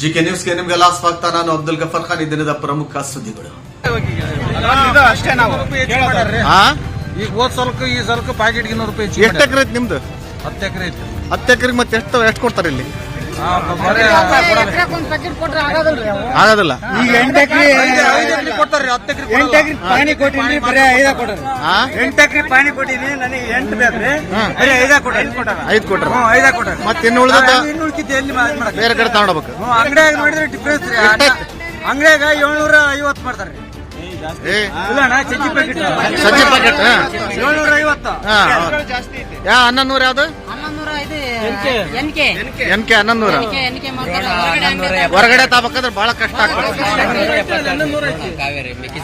GK ನ್ಯೂಸ್ಗೆ ನಿಮ್ಗೆಲ್ಲ ಸ್ವಾಗತ ನಾನು ಅಬ್ದುಲ್ ಗಫರ್ ಖಾನ್ ಈ ದಿನದ ಪ್ರಮುಖ ಸುದ್ದಿಗಳು. ಅಷ್ಟೇ ನಾವು ಈಗ ಹೋದ್ ಸ್ವಲ್ಪ ಈ ಸ್ವಲ್ಪ ಪ್ಯಾಕೆಟ್ ಇನ್ನೂರು ರೂಪಾಯಿ ಎಷ್ಟು ಎಕರೆ ಐತಿ ನಿಮ್ದು. ಹತ್ತು ಎಕರೆ ಐತಿ. ಹತ್ತು ಎಕರೆಗೆ ಮತ್ತೆ ಎಷ್ಟು ಎಷ್ಟು ಕೊಡ್ತಾರೆ ಇಲ್ಲಿ? ಆಗೋದಿಲ್ಲ. ಈಗ ಎಂಟು ಎಕರೆ ಐದು ಎಕರೆ ಕೊಡ್ತಾರ್ರಿ, ಹತ್ತು ಎಕರೆ ಎಂಟು ಎಕರೆ ಪಾನಿ ಕೊಟ್ಟಿನಿ ಬರೀ ಐದ ಕೊಟ್ಟರು ಆ ಎಂಟು ಎಕರೆ ಪಾನಿ ಕೊಟ್ಟಿನಿ ನನಗೆ ಎಂಟು ಬೇಕ್ರಿ. ಐದಾ ಬರೀ ಐದ ಕೊಟ್ಟಾರ ಐದು ಕೊಟ್ರ. ಹ್ಞೂ ಐದ ಕೊಟ್ಟಾರ ಮತ್ತೆ ಇನ್ನು ಉಳಿದ ಇನ್ನು ಉಳ್ಕಿದ್ದು ಎಲ್ಲಿ ಬೇರೆ ಕಡೆ ತಗೊಂಡ್ಬೇಕು ಅಂಗಡಿಯಾಗ ನೋಡಿದ್ರೆ ಡಿಫ್ರೆನ್ಸ್ ರೀ. ಅಂಗಡಿಯಾಗ ಏಳ್ನೂರ ಐವತ್ತು ಮಾಡ್ತಾರೆ. ಏ. ಇಲ್ಲ ಅಣ್ಣ ಚಜ್ಜಿ ಪ್ಯಾಕೆಟ್ ಸಜ್ಜಿ ಪ್ಯಾಕೆಟ್ ಏಳ್ನೂರ ಐವತ್ತು. ಹನ್ನೊಂದು ಯಾವ್ದು ಹನ್ನೊಂದೂರ ಇದು ಎನ್ ಕೆ. N K. ಹನ್ನೊಂದು ಎನ್ ಕೆ ಮಾಡ್ತಾರೆ ಹೊರಗಡೆ ತಾಬೇಕಂದ್ರೆ ಬಹಳ ಕಷ್ಟ ಆಗ್ತದೆ.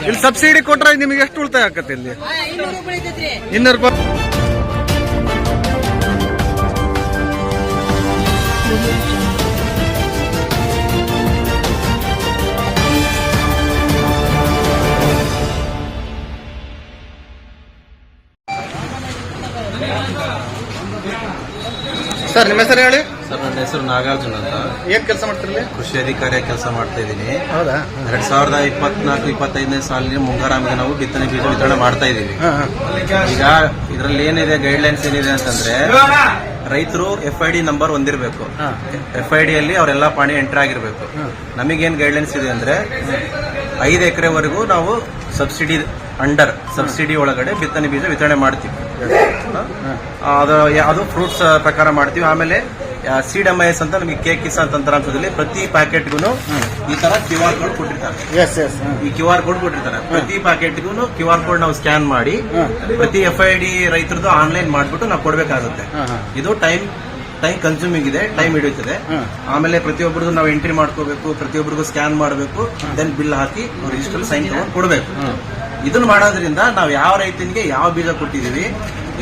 ಇಲ್ಲಿ ಸಬ್ಸಿಡಿ ಕೊಟ್ರೆ ನಿಮಗೆ ಎಷ್ಟು ಉಳಿತಾಯ ಆಕತ್ತೆ ಇಲ್ಲಿ? ಇನ್ನೂರು ರೂಪಾಯಿ. ಸರ್ ನಿಮ್ಮ ಹೆಸರು ಹೇಳಿ? ಸರ್ ನನ್ನ ಹೆಸರು ನಾಗಾರ್ಜುನ್ ಅಂತ. ಏನ್ ಕೆಲಸ ಮಾಡ್ತಿರ್ಲಿ ಕೃಷಿ ಅಧಿಕಾರಿಯ ಕೆಲಸ ಮಾಡ್ತಾ ಇದ್ದೀನಿ. ಹೌದಾ? ಎರಡ್ ಸಾವಿರದ ಇಪ್ಪತ್ನಾಲ್ಕು ಇಪ್ಪತ್ತೈದನೇ ಸಾಲಿನ ಮುಂಗಾರಾಮಿಗೆ ನಾವು ಬಿತ್ತನೆ ಬೀಜ ವಿತರಣೆ ಮಾಡ್ತಾ ಇದ್ದೀವಿ. ಈಗ ಇದರಲ್ಲಿ ಏನಿದೆ ಗೈಡ್ ಲೈನ್ಸ್ ಏನಿದೆ ಅಂತಂದ್ರೆ ರೈತರು ಎಫ್ ಐ ಡಿ ನಂಬರ್ ಹೊಂದಿರಬೇಕು. ಎಫ್ ಐ ಡಿ ಅಲ್ಲಿ ಅವರೆಲ್ಲ ಪಾಣಿ ಎಂಟ್ರಿ ಆಗಿರಬೇಕು. ನಮಗೇನ್ ಗೈಡ್ ಲೈನ್ಸ್ ಇದೆ ಅಂದ್ರೆ ಐದು ಎಕರೆವರೆಗೂ ನಾವು ಸಬ್ಸಿಡಿ ಅಂಡರ್ ಸಬ್ಸಿಡಿ ಒಳಗಡೆ ಬಿತ್ತನೆ ಬೀಜ ವಿತರಣೆ ಮಾಡ್ತೀವಿ? ಅದು ಅದು ಫ್ರೂಟ್ಸ್ ಪ್ರಕಾರ ಮಾಡ್ತೀವಿ. ಆಮೇಲೆ ಸೀಡ್ ಎಂ ಐ ಎಸ್ ಅಂತ ನಮಗೆ ಕೇಕ್ ಕಿಸಾನ್ ತಂತ್ರಾಂಶದಲ್ಲಿ ಪ್ರತಿ ಪ್ಯಾಕೆಟ್ಗೂ ಈ ತರ ಕ್ಯೂ ಆರ್ ಕೋಡ್ ಕೊಟ್ಟಿರ್ತಾರೆ. ಈ ಕ್ಯೂ ಆರ್ ಕೋಡ್ ಕೊಟ್ಟಿರ್ತಾರೆ. ಪ್ರತಿ ಪ್ಯಾಕೆಟ್ಗೂ ಕ್ಯೂ ಆರ್ ಕೋಡ್ ನಾವು ಸ್ಕ್ಯಾನ್ ಮಾಡಿ ಪ್ರತಿ ಎಫ್ ಐ ಡಿ ರೈತರದ್ದು ಆನ್ಲೈನ್ ಮಾಡಿಬಿಟ್ಟು ನಾವು ಕೊಡಬೇಕಾಗುತ್ತೆ. ಇದು ಟೈಮ್ ಟೈಮ್ ಕನ್ಸ್ಯೂಮಿಂಗ್ ಇದೆ ಟೈಮ್ ಹಿಡಿಯುತ್ತದೆ. ಆಮೇಲೆ ಪ್ರತಿಯೊಬ್ಬರದ್ದು ನಾವು ಎಂಟ್ರಿ ಮಾಡ್ಕೋಬೇಕು ಪ್ರತಿಯೊಬ್ಬರಿಗೂ ಸ್ಕ್ಯಾನ್ ಮಾಡಬೇಕು ದೆನ್ ಬಿಲ್ ಹಾಕಿ ರಿಜಿಸ್ಟರ್ ಸೈನ್ ತಗೊಂಡು ಕೊಡಬೇಕು. ಇದನ್ನ ಮಾಡೋದ್ರಿಂದ ನಾವು ಯಾವ ರೈತನಿಗೆ ಯಾವ ಬೀಜ ಕೊಟ್ಟಿದೀವಿ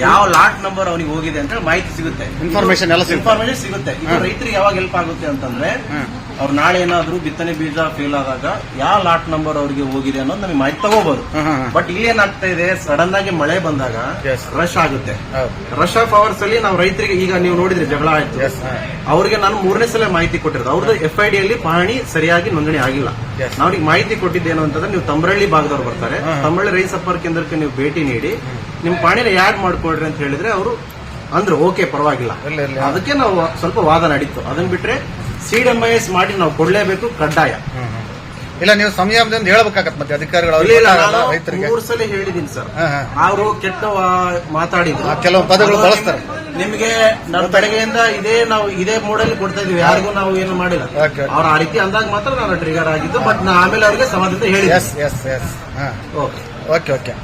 ಯಾವ ಲಾಟ್ ನಂಬರ್ ಅವನಿಗೆ ಹೋಗಿದೆ ಅಂತ ಮಾಹಿತಿ ಸಿಗುತ್ತೆ. ಇನ್ಫಾರ್ಮೇಶನ್ ಎಲ್ಲ ಸಿಗುತ್ತೆ. ಇನ್ಫಾರ್ಮೇಶನ್ ಸಿಗುತ್ತೆ. ಇದು ರೈತರಿಗೆ ಯಾವಾಗ ಹೆಲ್ಪ್ ಆಗುತ್ತೆ ಅಂತಂದ್ರೆ. ಅವ್ರು ನಾಳೆ ಏನಾದ್ರು ಬಿತ್ತನೆ ಬೀಜ ಫೇಲ್ ಆದಾಗ ಯಾವ ಲಾಟ್ ನಂಬರ್ ಅವರಿಗೆ ಹೋಗಿದೆ ಅನ್ನೋದು ನಮಗೆ ಮಾಹಿತಿ ತಗೋಬಹುದು. ಬಟ್ ಇಲ್ಲಿ ಏನಾಗ್ತಾ ಇದೆ ಸಡನ್ ಆಗಿ ಮಳೆ ಬಂದಾಗ ರಶ್ ಆಗುತ್ತೆ. ರಶ್ ಆಫ್ ಅವರ್ಸ್ ಅಲ್ಲಿ ನಾವು ರೈತರಿಗೆ ಈಗ ನೀವು ನೋಡಿದ್ರೆ ಜಗಳ ಆಯ್ತು. ಅವ್ರಿಗೆ ನಾನು ಮೂರನೇ ಸಲ ಮಾಹಿತಿ ಕೊಟ್ಟಿರೋದು. ಅವ್ರದ್ದು ಎಫ್ ಐ ಡಿ ಅಲ್ಲಿ ಪಹಣಿ ಸರಿಯಾಗಿ ನೋಂದಣಿ ಆಗಿಲ್ಲ. ನಾವ್ರಿಗೆ ಮಾಹಿತಿ ಕೊಟ್ಟಿದ್ದೇನು ಅಂತಂದ್ರೆ ನೀವು ತಮ್ರಳ್ಳಿ ಭಾಗದವ್ರು ಬರ್ತಾರೆ. ತಮ್ರಳ್ಳಿ ರೈಸ್ ರೈತ ಸಂಪರ್ಕ ಕೇಂದ್ರಕ್ಕೆ ನೀವು ಭೇಟಿ ನೀಡಿ ನಿಮ್ ಪಾಣಿನ ಯಾಡ್ ಮಾಡ್ಕೊಡ್ರಿ ಅಂತ ಹೇಳಿದ್ರೆ ಅವರು ಅಂದ್ರು ಓಕೆ ಪರವಾಗಿಲ್ಲ. ಅದಕ್ಕೆ ನಾವು ಸ್ವಲ್ಪ ವಾದ ನಡೀತು. ಅದನ್ನ ಬಿಟ್ರೆ ಸೀಡ್ ಎಂ ಐ ಮಾಡಿ ನಾವು ಕೊಡಲೇಬೇಕು ಕಡ್ಡಾಯ. ಇಲ್ಲ ನೀವು ಸಂಯಮದಿಂದ ಹೇಳ್ಬೇಕಾಗತ್ತೆ ಮತ್ತೆ ಅಧಿಕಾರಿಗಳು ಮೂರು ಸಲ ಹೇಳಿದ್ದೀನಿ ಸರ್. ಅವರು ಕೆಟ್ಟ ಮಾತಾಡಿದ್ರು. ಕೆಲವು ಪದಗಳು ಬಳಸ್ತಾರೆ. ನಿಮಗೆ ನಮ್ಮ ಬೆಳಗ್ಗೆಯಿಂದ ಇದೇ ನಾವು ಇದೇ ಮೂಡಲ್ಲಿ ಕೊಡ್ತಾ ಇದೀವಿ ಯಾರಿಗೂ ನಾವು ಏನು ಮಾಡಿಲ್ಲ. ಅವ್ರ ಆ ರೀತಿ ಅಂದಾಗ ಮಾತ್ರ ನಾನು ಟ್ರಿಗರ್ ಆಗಿದ್ದು ಬಟ್ ನಾ ಆಮೇಲೆ ಅವ್ರಿಗೆ ಸಮಾಧಾನ ಹೇಳಿ ಓಕೆ. Okay okay.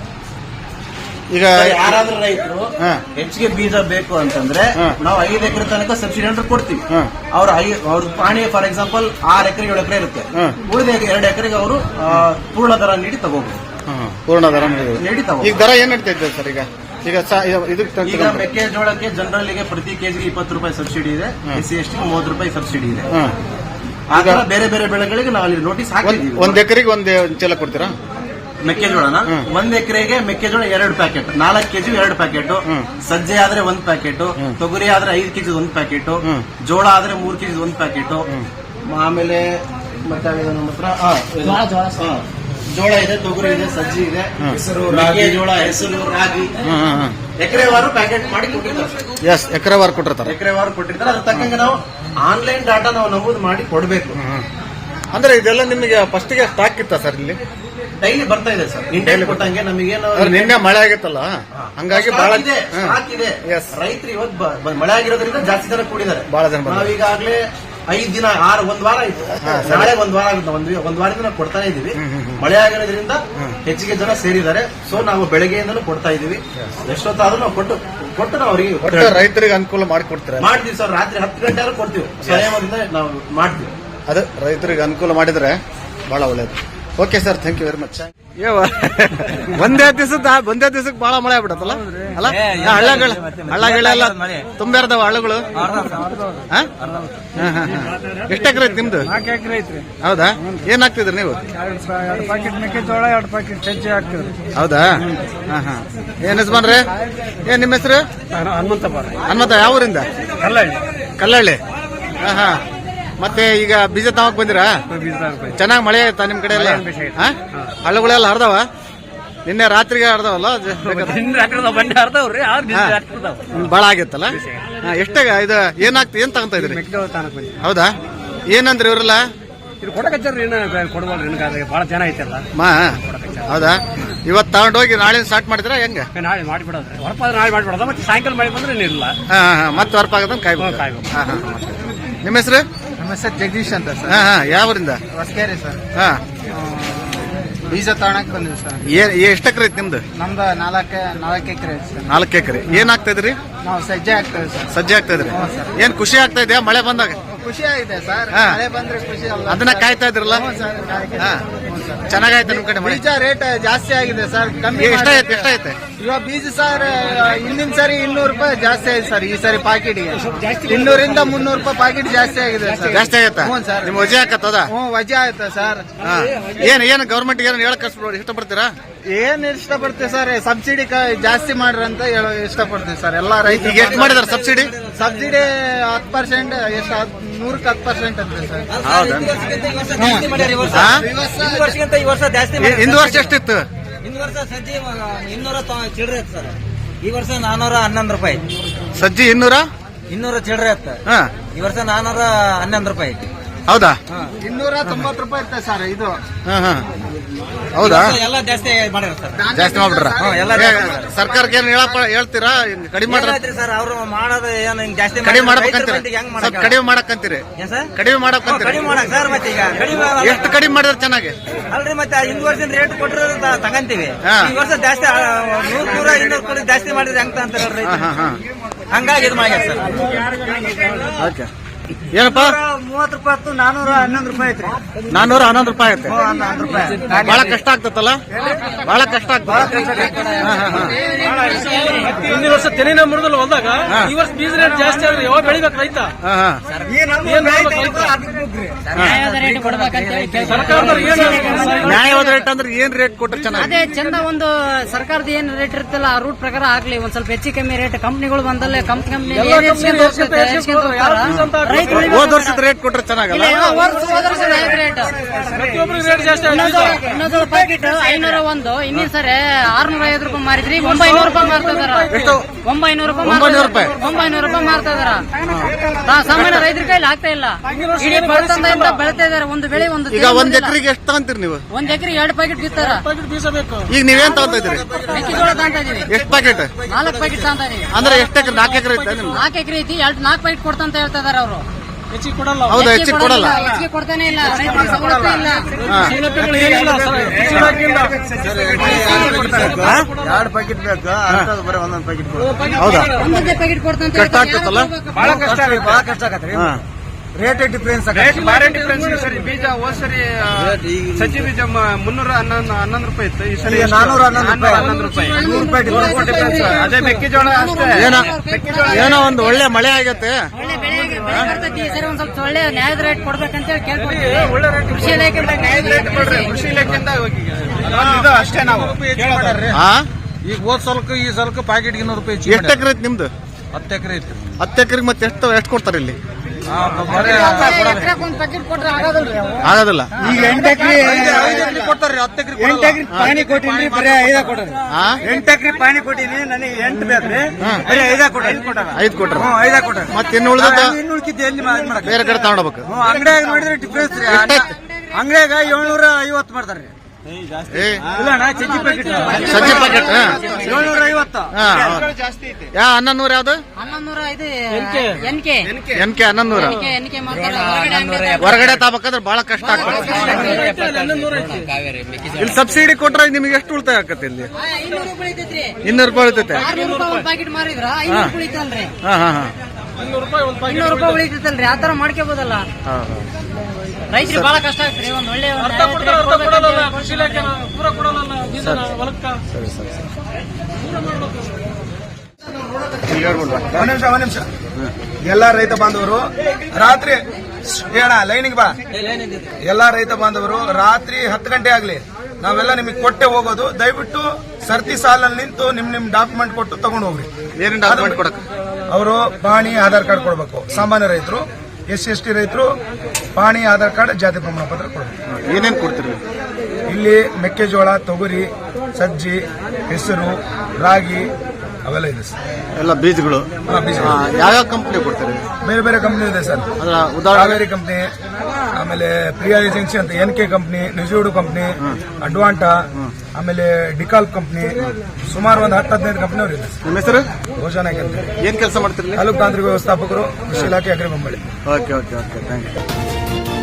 ಈಗ ಯಾರಾದ್ರೂ ರೈತರು. ಹೆಚ್ಚಿಗೆ ಬೀಜ ಬೇಕು ಅಂತಂದ್ರೆ ನಾವು ಐದು ಎಕರೆ ತನಕ ಸಬ್ಸಿಡಿ ಅಂದ್ರೆ ಕೊಡ್ತೀವಿ. ಅವ್ರ ಐ- ಅವ್ರ ಪಾಣಿ ಫಾರ್ ಎಕ್ಸಾಂಪಲ್ ಆರು ಎಕರೆ ಏಳು ಎಕರೆ ಇರುತ್ತೆ. ಉಳಿದ ಎರಡು ಎಕರೆಗೆ ಅವರು ಪೂರ್ಣ ದರ ನೀಡಿ ತಗೋಬಹುದು ಪೂರ್ಣ ದರ. ನೀಡಿ ತಗೋ ಈಗ ದರ ಏನ್ ಇರ್ತೈತೆ ಸರ್ ಈಗ? ಈಗ ಈಗ ಮೆಕ್ಕೆಜೋಳಕ್ಕೆ ಜನರಲ್ಗೆ ಪ್ರತಿ ಕೆಜಿಗೆ ಇಪ್ಪತ್ತು ರೂಪಾಯಿ ಸಬ್ಸಿಡಿ ಇದೆ. ಎಸ್ ಸಿ ಎಸ್ ಟಿ ಮೂವತ್ತು ರೂಪಾಯಿ ಸಬ್ಸಿಡಿ ಇದೆ. ಹಾ. ಆ ಬೇರೆ ಬೇರೆ ಬೆಳೆಗಳಿಗೆ ನಾವು ಅಲ್ಲಿ ನೋಟಿಸ್ ಹಾಕಿ ಹಾಕಿದ್ದೀವಿ ಒಂದ್ ಎಕರೆಗೆ ಒಂದ್ ಚೀಲ ಕೊಡ್ತೀರಾ? ಮೆಕ್ಕೆಜೋಳನ. ಒಂದ್ ಎಕರೆಗೆ ಮೆಕ್ಕೆಜೋಳ ಎರಡು ಪ್ಯಾಕೆಟ್ ನಾಲ್ಕು ಕೆಜಿ ಎರಡು ಪ್ಯಾಕೆಟ್ ಸಜ್ಜೆ ಆದ್ರೆ ಒಂದ್ ಪ್ಯಾಕೆಟ್ ತೊಗರಿ ಆದ್ರೆ ಐದು ಕೆಜಿ ಒಂದ್ ಪ್ಯಾಕೆಟ್. ಜೋಳ ಆದ್ರೆ ಮೂರ್ ಕೆಜಿ ಒಂದ್ ಪ್ಯಾಕೆಟ್ ಆಮೇಲೆ ಮತ್ತೆ ನಮ್ಮ ಹತ್ರ? ಆ, ಇದು. ಹಾ. ಜೋಳ. ಇದೆ ತೊಗರಿ ಇದೆ ಸಜ್ಜಿ ಇದೆ. ಹೆಸರು ಜೋಳ ಹೆಸರು ರಾಗಿ. ಎಕರೆವಾರು ಪ್ಯಾಕೆಟ್ ಮಾಡಿ ಕೊಟ್ಟಿರ್ತಾರೆ. ಎಸ್ ಎಕರೆ ವಾರ ಕೊಟ್ಟಿರ್ತಾರೆ. ಎಕರೆವಾರು ಕೊಟ್ಟಿರ್ತಾರೆ. ಅದ್ರ ತಕ್ಕಂಗೆ ನಾವು ಆನ್ಲೈನ್ ಡಾಟಾ ನಾವು ನಮೂದು ಮಾಡಿ ಕೊಡಬೇಕು. ಅಂದ್ರೆ ಇದೆಲ್ಲ ನಿಮಗೆ ಫಸ್ಟ್ಗೆ ಸ್ಟಾಕ್ ಇತ್ತ ಸರ್ ಇಲ್ಲಿ? ಡೈಲಿ ಬರ್ತಾ ಇದೆ ಸರ್ ನಿನ್ನೆ ಕೊಟ್ಟಂಗೆ ನಮಗೇನು ಅಂದ್ರೆ ನಿನ್ನೆ ಮಳೆ ಆಗಿತ್ತಲ್ಲ? ಹಂಗಾಗಿ ಬಹಳ ಇದೆ ಸ್ಟಾಕ್ ಇದೆ. Yes. ರೈತರು ಇವತ್ತು ಬ- ಮಳೆ ಆಗಿರೋದ್ರಿಂದ ಜಾಸ್ತಿ ಜನ ಕೂಡಿದ್ದಾರೆ. ಬಹಳ ಜನ ಈಗಾಗಲೇ ನಾವೀಗಾಗ್ಲೇ ಐದ್ ದಿನ ಆರು ಒಂದ್ ವಾರ ಆಯ್ತು. ನಾಳೆ ಒಂದ್ ವಾರ ಆಗುತ್ತೆ. ಒಂದ್ ಒಂದ್ ವಾರದಿಂದ ನಾವು ಕೊಡ್ತಾನೆ ಇದೀವಿ. ಮಳೆ ಆಗಿರೋದ್ರಿಂದ ಹೆಚ್ಚಿಗೆ ಜನ ಸೇರಿದ್ದಾರೆ. ಸೊ ನಾವು ಬೆಳಗ್ಗೆಯಿಂದಲೂ ಕೊಡ್ತಾ ಇದೀವಿ. ಎಷ್ಟೊತ್ತಾದ್ರೂ ನಾವು ಕೊಟ್ಟು ಕೊಟ್ಟು ನಾವು ಅವ್ರಿಗೆ ಒಟ್ಟು ರೈತರಿಗೆ ಅನುಕೂಲ ಮಾಡಿಕೊಡ್ತೀರಾ? ಮಾಡ್ತೀವಿ ಸರ್ ರಾತ್ರಿ ಹತ್ತು ಗಂಟೆ ಆದ್ರೂ ಕೊಡ್ತೀವಿ. ಸಂಯಮದಿಂದ ನಾವು ಮಾಡ್ತೀವಿ. ಅದು ರೈತರಿಗೆ ಅನುಕೂಲ ಮಾಡಿದ್ರೆ ಬಹಳ ಒಳ್ಳೇದು. Okay sir thank you very much ಒಂದೇ ದಿವಸದ ಒಂದೇ ದಿವಸಕ್ಕೆ ಬಹಳ ಮಳೆ ಆಗ್ಬಿಡತ್ತಲ್ಲ? ಅಲ್ಲ ಹಳ್ಳಗಳು ಹಳ್ಳಗಳೆಲ್ಲ ತುಂಬಿರ್ದಾವ ಹಳ್ಳಗಳು? ಹಾ? ಹಾ, ಹಾ, ಹಾ. ಎಷ್ಟ್ ಎಕರೆ ಐತಿ ನಿಮ್ದು? ನಾಲ್ಕು ಎಕರೆ ಐತ್ರಿ. ಹೌದಾ? ಏನ್ ಹಾಕ್ತಿದ್ರಿ ನೀವು? ಮೆಕ್ಕೆಜೋಳ ಎರಡು ಪ್ಯಾಕೆಟ್ ಸಜ್ಜೆ ಹಾಕ್ತಿವ್ರಿ ಹೌದಾ? ಹಾ ಹಾ. ಏನ್ ಹೆಸರು ಏನ್ ನಿಮ್ಮ ಹೆಸರು? ಹನುಮಂತಪ್ಪ ಹನುಮಂತ ಯಾವ ಊರಿಂದ? ಕಲ್ಲಳ್ಳಿ. ಕಲ್ಲಳ್ಳಿ. ಹಾ ಹಾ. ಮತ್ತೆ ಈಗ ಬೀಜ ತಾವಕ್ ಬಂದಿರಾ? ಚೆನ್ನಾಗಿ ಮಳೆ ಆಯ್ತಾ ನಿಮ್ ಕಡೆ ಎಲ್ಲ? ಹಳ್ಳಗಳೆಲ್ಲ ಹರಿದವ? ನಿನ್ನೆ ರಾತ್ರಿಗೆ ಹರಿದವಲ್ಲ? ಬಹಳ ಆಗಿತ್ತಲ್ಲ ಎಷ್ಟಾಗ ಇದು ಏನಾಗ್ತ ಏನ್ ತಗೊಂತ ಇದ್ರಿ ಹೌದಾ? ಏನಂದ್ರಿ ಇವ್ರಲ್ಲ? ಭಾಳ ಜನ ಐತಲ್ಲ. ಹೌದಾ? ಇವತ್ ತಗೊಂಡೋಗಿ ನಾಳೆ ಸ್ಟಾರ್ಟ್ ಮಾಡಿದ್ರೆ ಹೆಂಗ? ನಾಳೆ ಮಾಡಿಬಿಡೋದ್ರಿ ಹೊರಪಾದ್ರೆ ನಾಳೆ ಮಾಡಿಬಿಡೋದ. ಮತ್ತೆ ಸಾಯಂಕಾಲ ಮಳೆ ಬಂದ್ರೆ ಏನಿಲ್ಲ ಹಾಂ ಹಾ ಮತ್ತೆ ವರ್ಪ್ ಆಗದಂಗ್ ಕಾಯ್ಬೇಕು. ನಿಮ್ಮ ಹೆಸರು? ನಮ್ಮ ಹೆಸರು ಜಗದೀಶ್ ಅಂತ ಸರ್. ಹಾ ಹಾ ಯಾವೂರಿಂದ? ಹೊಸಕೇರಿ ಸರ್. ಹಾ. ಬೀಜ ತಗೊಳಕ್ ಬಂದಿವಿ ಸರ್. ಏನ್ ಎಷ್ಟ್ ಎಕರೆ ಐತಿ ನಿಮ್ದು? ನಮ್ದು ನಾಲ್ಕು ನಾಲ್ಕು ಎಕರೆ ಸರ್. ನಾಲ್ಕು ಎಕರೆ. ಏನ್ ಆಗ್ತಾ ಇದ್ರಿ? ನಾವು ಸಜ್ಜೆ ಹಾಕ್ತೇವೆ ಸರ್. ಸಜ್ಜೆ ಆಗ್ತಾ ಇದ್ರಿ. ಏನ್ ಖುಷಿ ಆಗ್ತಾ ಇದೆಯಾ? ಮಳೆ ಬಂದಾಗ? ಖುಷಿ ಆಗಿದೆ ಸರ್. ಹಾ. ಮಳೆ ಬಂದ್ರೆ ಖುಷಿ ಅಲ್ಲ ಅದನ್ನ ಕಾಯ್ತಾ ಇದ್ರಲ್ಲ? ಹ್ಞೂ ಸರ್, ಕಾಯ್ತಾ ಹಾ. ಹ್ಞೂ ಸರ್. ಚೆನ್ನಾಗಾಯ್ತು ನಿಮ್ ಕಡೆ ಮಳೆ? ಬೀಜ ರೇಟ್ ಜಾಸ್ತಿ ಆಗಿದೆ ಸರ್ ಕಮ್ಮಿ ಐತೆ ಇಷ್ಟ ಐತೆ ಇವಾಗ ಬೀಜ ಸರ್ ಹಿಂದಿನ ಸರಿ ಇನ್ನೂರು ರೂಪಾಯಿ ಜಾಸ್ತಿ ಆಯ್ತು ಸರ್ ಈ ಸರಿ ಪಾಕೆಟ್ಗೆ. ಇನ್ನೂರಿಂದ ಮುನ್ನೂರು ರೂಪಾಯಿ ಪಾಕೆಟ್ ಜಾಸ್ತಿ ಆಗಿದೆ ಸರ್. ಜಾಸ್ತಿ ಆಗತ್ತಾ? ಹ್ಞೂ ಸರ್. ನಿಮ್ ವಜೆ ಹಾಕತ್ತದ? ಹ್ಞೂ ವಜಾ ಆಯ್ತಾ ಸರ್. ಹಾ. ಏನ್ ಏನು ಗೌರ್ಮೆಂಟ್ ಏನು ಹೇಳಕ್ ಇಷ್ಟಪಡ್ತೀರಾ? ಏನ್ ಇಷ್ಟಪಡ್ತೀವಿ ಸರ್ ಸಬ್ಸಿಡಿ ಜಾಸ್ತಿ ಮಾಡ್ರಿ ಅಂತ ಹೇಳೋ ಇಷ್ಟಪಡ್ತೀವಿ ಸರ್ ಎಲ್ಲಾ ರೈತರಿಗೆ ಎಷ್ಟು ಮಾಡಿದಾರೆ ಸಬ್ಸಿಡಿ ಸಬ್ಸಿಡಿ ಹತ್ತು ಪರ್ಸೆಂಟ್ ಎಷ್ಟು ನೂರಕ್ಕೆ ಹತ್ತು ಪರ್ಸೆಂಟ್ ಅಂತ ಸರ್. ಹೌದಾ? ವರ್ಷಕ್ಕಿಂತ ಈ ವರ್ಷ ಜಾಸ್ತಿ ಹಿಂದ್ ವರ್ಷ ಎಷ್ಟಿತ್ತು? ಹಿಂದ್ ವರ್ಷ ಸಜ್ಜಿ ಇನ್ನೂರ ಚಿಲ್ಲರೆ ಇತ್ತು ಸರ್. ಈ ವರ್ಷ ನಾನೂರ ಹನ್ನೊಂದು ರೂಪಾಯಿ. ಸಜ್ಜಿ ಇನ್ನೂರ? ಇನ್ನೂರ ಚಿಲ್ಲರೆ ಇತ್ತು. ಹಾ. ಈ ವರ್ಷ ನಾನೂರ ಹನ್ನೊಂದು ರೂಪಾಯಿ. ಐತಿ ಹೌದಾ? ಇನ್ನೂರ ತೊಂಬತ್ತು ರೂಪಾಯಿ ಇರ್ತದೆ ಸರ್ ಇದು. ಹಾ ಹಾ. ಹೌದಾ? ಎಲ್ಲ ಜಾಸ್ತಿ ಮಾಡಿರ ಸರ್ ಜಾಸ್ತಿ ಮಾಡ್ಬಿಟ್ರ? ಹ್ಮ್, ಎಲ್ಲ ಸರ್ಕಾರಕ್ಕೆ ಏನ್ ಹೇಳಪ್ಪ ಹೇಳ್ತೀರಾ? ಹಿಂಗ್ ಕಡಿಮೆ ಮಾಡ್ರ ಏನಾಯ್ತ್ರಿ ಸರ್ ಅವರು ಮಾಡೋದು ಏನು ಹಿಂಗ್ ಜಾಸ್ತಿ ಕಡಿಮೆ ಮಾಡ್ಬೇಕಂತೀರಿ. ಹೆಂಗ್ ಸ್ವಲ್ಪ ಮಾಡಕ್ ಕಡಿಮೆ ಮಾಡಕ್ಕಂತೀರಿ. ಏನ್ ಸರ್ ಕಡಿಮೆ ಹ್ಮ್, ಮಾಡಕ್ಕಂತೀರಿ ಕಡಿಮೆ ಮಾಡಕ್ ಸರ್ ಮತ್ತೆ ಈಗ. ಕಡಿಮೆ ಎಷ್ಟು ಕಡಿಮೆ ಮಾಡಿದ್ರೆ ಚೆನ್ನಾಗಿ? ಅಲ್ರಿ ಮತ್ತೆ ಹಿಂದ್ ವರ್ಷದ ರೇಟ್ ಕೊಟ್ಟರೆ ತಗಂತೀವಿ. ಹಾ. ಈ ವರ್ಷ ಜಾಸ್ತಿ ಆ, ನೂರ್ ನೂರ ಇನ್ನೂರು ಕೊಡಿ ಜಾಸ್ತಿ ಮಾಡಿದ್ರೆ ಹೆಂಗ್ ಅಂತ ಹಾ ಹಾ ಹಾ. ಹಂಗಾಗಿ ಇದು ಮಾಡ್ಯಾರ ಸರ್ ಓಕೆ. ಏನಪ್ಪ? ಮೂವತ್ತು ರೂಪಾಯಿ ಹತ್ತು ನಾನೂರ ಹನ್ನೊಂದು ರೂಪಾಯಿ ಐತ್ರಿ. ನಾನೂರ ಹನ್ನೊಂದು ರೂಪಾಯಿ ಐತೆ. ಹನ್ನೊಂದು ರೂಪಾಯಿ. ಬಹಳ ಕಷ್ಟ ಆಗ್ತತ್ತಲ್ಲ? ಬಹಳ ಕಷ್ಟ ಆಗ್ತದೆ. ಹಾ ಹಾ ಹಾ. ಹಿಂದಿನ ವರ್ಷ ತೆನಿನ ಮುರಿದಲ್ಲ ಹೊಲ್ದಾಗ ಈ ವರ್ಷ ಬೀಜ ರೇಟ್ ಜಾಸ್ತಿ ಆದ್ರೆ ಯಾವಾಗ ಬೆಳಿಬೇಕು ರೈತ? ನ್ಯಾಯವಾದ ರೇಟ್ ಅಂದ್ರೆ ಏನ್ ರೇಟ್ ಕೊಟ್ಟರೆ ಚೆನ್ನಾಗಿ ಅದೇ ಚಂದ ಒಂದು ಸರ್ಕಾರದ ಏನ್ ರೇಟ್ ಇರ್ತಲ್ಲ ಆ ರೂಟ್ ಪ್ರಕಾರ ಆಗ್ಲಿ. ಒಂದ್ ಸ್ವಲ್ಪ ಹೆಚ್ಚು ಕಮ್ಮಿ ರೇಟ್ ಕಂಪ್ನಿಗಳು ಬಂದಲ್ಲೇ ಕಂಪ್ನಿ ಕಂಪ್ನಿ ಹೋದ ವರ್ಷದ ರೇಟ್ ಕೊಟ್ರೆ ಚೆನ್ನಾಗಲ್ಲ? ಇನ್ನೊಂದು ಪ್ಯಾಕೆಟ್ ಐನೂರ ಒಂದು ಇನ್ನಿನ ಸರಿ ಆರ್ನೂರ ಐವತ್ತು ರೂಪಾಯಿ ಮಾರಿದ್ರಿ ಒಂಬೈನೂರು ರೂಪಾಯಿ ಮಾರ್ತಾ ಇದಾರ? ಒಂಬೈನೂರು ರೂಪಾಯಿ ಒಂಬೈನೂರು ರೂಪಾಯಿ? ಒಂಬೈನೂರು ರೂಪಾಯಿ ಮಾರ್ತಾ ಇದಾರ. ಸಾಮಾನ್ಯ ರೈತರ ಕೈಲಿ ಆಗ್ತಾ ಇಲ್ಲ. ಇಡೀ ಬೆಳ್ತಂದಿಂದ ಬೆಳಿತಾ ಇದಾರೆ ಒಂದು ಬೆಳೆ ಒಂದು ಈಗ ಒಂದ್. ಎಕರೆಗೆ ಎಷ್ಟು ತಗೊಂತೀರಿ ನೀವು? ಒಂದ್ ಎಕರೆ ಎರಡು ಪ್ಯಾಕೆಟ್ ಬಿತ್ತಾರ. ಈಗ ನೀವೇನ್ ತಗೊಂತ ಇದ್ರಿ ಮೆಕ್ಕೆಜೋಳ ಇದೀವಿ. ಎಷ್ಟು ಪ್ಯಾಕೆಟ್ ನಾಲ್ಕು ಪ್ಯಾಕೆಟ್ ಇದೀವಿ. ಅಂದ್ರೆ ಎಷ್ಟು ಎಕರೆ ನಾಲ್ಕು ಎಕರೆ ಐತೆ ನಾಲ್ಕು ಎಕರೆ ಐತಿ ಎರಡು ನಾಲ್ಕು ಪ್ಯಾಕೆಟ್ ಕೊಡ್ತಂತ ಹೇಳ್ತಾ ಇದಾರೆ ಅವರು. ಹೆಚ್ಚಿಗೆ ಕೊಡಲ್ಲ ಹೌದಾ ಹೆಚ್ಚಿಗೆ ಕೊಡಲ್ಲ ಹೆಚ್ಚಿಗೆ ಕೊಡ್ತಾನೆ ಇಲ್ಲ ರೈತರಿಗೆ ಸವಲತ್ತು ಇಲ್ಲ ಸೌಲಭ್ಯಗಳು ಏನಿಲ್ಲ ಸರ್ ಹೆಚ್ಚಿಗೆ ಹಾಕಿಲ್ಲ. ಎರಡು ಪ್ಯಾಕೆಟ್ ಬೇಕು ಬರೀ ಒಂದೊಂದು ಪ್ಯಾಕೆಟ್ ಹೌದಾ ಒಂದೊಂದೇ ಪ್ಯಾಕೆಟ್ ಆಗ್ತದಲ್ಲ? ಬಹಳ ಕಷ್ಟ ಆಗತ್ತೆ ಬಹಳ ಕಷ್ಟ ಆಗತ್ತೆ ರೇಟ್ ಡಿಫ್ರೆನ್ಸ್ ರೇಟ್ ಭಾರಿ ಡಿಫ್ರೆನ್ಸ್ ಸರಿ ಬೀಜ ಹೋದ್ ಸರಿ ಸಜ್ಜಿ ಬೀಜ ಮುನ್ನೂರ ಹನ್ನೊಂದು ಹನ್ನೊಂದು ರೂಪಾಯಿ ಇತ್ತು ಈ ಸರಿ? ನಾನೂರ ಹನ್ನೊಂದು ರೂಪಾಯಿ. ಹನ್ನೊಂದು ರೂಪಾಯಿ ನೂರು ರೂಪಾಯಿ. ಡಿಫ್ರೆನ್ಸ್ ಅದೇ ಮೆಕ್ಕೆಜೋಳ ಅಷ್ಟೇ ಏನೋ ಒಂದು ಒಳ್ಳೆ ಮಳೆ ಆಗತ್ತೆ ಸರಿ ಒಂದ್ ಸ್ವಲ್ಪ ಒಳ್ಳೆ ನ್ಯಾಯದ ರೇಟ್ ಕೊಡ್ಬೇಕಂತ ಹೇಳಿ ಕೇಳ್ಕೊಡ್ತೀವಿ ಕೃಷಿ ಇಲಾಖೆ ನ್ಯಾಯದ ರೇಟ್ ಕೊಡ್ರಿ. ಕೃಷಿ ಇಲಾಖೆಯಿಂದ ಇದು ಅಷ್ಟೇ ನಾವು. ಹಾ ಈಗ ಹೋದ್ ಸಲಕ್ಕೆ ಈ ಸಲಕ್ಕೆ ಪ್ಯಾಕೆಟ್ ಇನ್ನೂರು ರೂಪಾಯಿ ಎಷ್ಟು ಎಕರೆ ಐತಿ ನಿಮ್ದು? ಹತ್ತು ಎಕರೆ ಐತಿ ಹತ್ತು ಎಕರೆಗೆ ಮತ್ತೆ ಎಷ್ಟು ಎಷ್ಟು ಕೊಡ್ತಾರೆ ಇಲ್ಲಿ? ಕೊಟ್ರೆ. ಆಗೋದಿಲ್ಲ. ಈಗ ಎಂಟು ಎಕ್ರೆ ಐದು ಎಕರೆ ಕೊಡ್ತಾರೆ ಹತ್ತು ಎಕರೆ ಎಂಟು ಎಕರೆ ಪಾನಿ ಕೊಟ್ಟಿನಿ ಬರೀ ಐದ ಕೊಡ್ರಿ ಎಂಟಕ್ರಿ ಎಂಟು ಎಕರೆ ಪಾನಿ ಕೊಟ್ಟಿನಿ ನನಗೆ ಎಂಟು ಬೇಕ್ರಿ. ಬರೀ ಐದ ಕೊಡ್ರಿ. ಐದು ಕೊಟ್ರ. ಹ್ಞೂ ಐದ ಕೊಡ್ರಿ ಮತ್ತೆ ಇನ್ನು ಉಳಿದದ ಇನ್ನು ಉಳ್ಕಿದ್ದು ಎಲ್ಲಿ ಬೇರೆ ಕಡೆ ತಗೊಂಡ್ಬೇಕು ಅಂಗಡಿಯಾಗ ನೋಡಿದ್ರೆ ಡಿಫ್ರೆನ್ಸ್ ರೀ? ಅಂಗಡಿಯಾಗ ಏಳ್ನೂರ ಐವತ್ತು ಮಾಡ್ತಾರ್ರಿ. ಸಜ್ಜೆ ಪ್ಯಾಕೆಟ್ ಯಾ ಹನ್ನೊಂದೂರ ಯಾವ್ದು? N K. ಹನ್ನೊಂದೂರ ಹೊರಗಡೆ ತಾಬೇಕಾದ್ರೆ ಬಹಳ ಕಷ್ಟ ಆಗ್ತದೆ ಇಲ್ಲಿ ಸಬ್ಸಿಡಿ ಕೊಟ್ರೆ ನಿಮಗೆ ಎಷ್ಟು ಉಳಿತಾಯ ಆಕತ್ತೆ ಇಲ್ಲಿ? ಇನ್ನೂರು ರೂಪಾಯಿ ಉಳಿತೈತೆ. ಹಾ ಹಾ ಹಾ. ಇನ್ನೂರು ರೂಪಾಯಿ ಉಳಿತೈತಲ್ರಿ ಆ ತರ ಮಾಡ್ಕೋಬೋದಲ್ಲ? ಹಾ ಹಾ. ರೈತರಿಗೆ ಬಹಳ ಕಷ್ಟ ಆಗ್ತದೆ ಒಂದ್ ಒಳ್ಳೆ ಒಂದ್ ನ್ಯಾಯ ರೇಟ್ ಕೊಡ್ಬೇಕಂತ ಸರಿ. ಸರಿ ಸರಿ ಎಲ್ಲ ರೈತ ಬಾಂಧವರು ರಾತ್ರಿ ಹೇಳ ಲೈನಿಗೆ ಬಾ. ಎಲ್ಲ ರೈತ ಬಾಂಧವರು ರಾತ್ರಿ ಹತ್ತು ಗಂಟೆ ಆಗ್ಲಿ ನಾವೆಲ್ಲ ನಿಮಗೆ ಕೊಟ್ಟೆ ಹೋಗೋದು. ದಯವಿಟ್ಟು ಸರ್ತಿ ಸಾಲಲ್ಲಿ ನಿಂತು ನಿಮ್ ನಿಮ್ ಡಾಕ್ಯುಮೆಂಟ್ ಕೊಟ್ಟು ತಗೊಂಡು ಹೋಗ್ರಿ. ಏನೇನು ಡಾಕ್ಯುಮೆಂಟ್ ಕೊಡಕ್ ಅವರು ಪಾಣಿ ಆಧಾರ್ ಕಾರ್ಡ್ ಕೊಡಬೇಕು. ಸಾಮಾನ್ಯ ರೈತರು ಎಸ್ ಸಿ ಎಸ್ ಟಿ ರೈತರು ಪಾಣಿ ಆಧಾರ್ ಕಾರ್ಡ್ ಜಾತಿ ಪ್ರಮಾಣ ಪತ್ರ ಕೊಡಬೇಕು. ಏನೇನು ಕೊಡ್ತೀರಿ? ಇಲ್ಲಿ ಮೆಕ್ಕೆಜೋಳ ತೊಗರಿ ಸಜ್ಜಿ ಹೆಸರು ರಾಗಿ ಅವೆಲ್ಲ ಇದೆ ಸರ್. ಎಲ್ಲ ಬೀಜಗಳು? ಯಾವ ಯಾವ ಯಾವ್ಯಾವ ಕಂಪ್ನಿ ಕೊಡ್ತಾರೆ? ಬೇರೆ ಬೇರೆ ಕಂಪ್ನಿ ಇದೆ ಸರ್. ಅದರ ಉದಾಹರಣೆ ಕಾವೇರಿ ಕಂಪ್ನಿ ಆಮೇಲೆ ಪ್ರಿಯಾ ಏಜೆನ್ಸಿ ಅಂತ ಎನ್ ಕೆ ಕಂಪ್ನಿ ನಿಜೋಡು ಕಂಪ್ನಿ ಅಡ್ವಾಂಟಾ ಆಮೇಲೆ ಡಿಕಾಲ್ ಕಂಪ್ನಿ ಸುಮಾರು ಒಂದು ಹತ್ತು ಹದಿನೈದು ಕಂಪ್ನಿಯವರು ಇದೆ ನಿಮ್ಮ ಹೆಸರು? ಘೋಷಣೆ ಕಂಪ್ನಿ ಏನ್ ಕೆಲಸ ಮಾಡ್ತೀರಿ ತಾಲೂಕು ತಾಂತ್ರಿಕ ವ್ಯವಸ್ಥಾಪಕರು ಕೃಷಿ ಇಲಾಖೆ agri ಬೊಂಬಳಿ okay okay okay thank you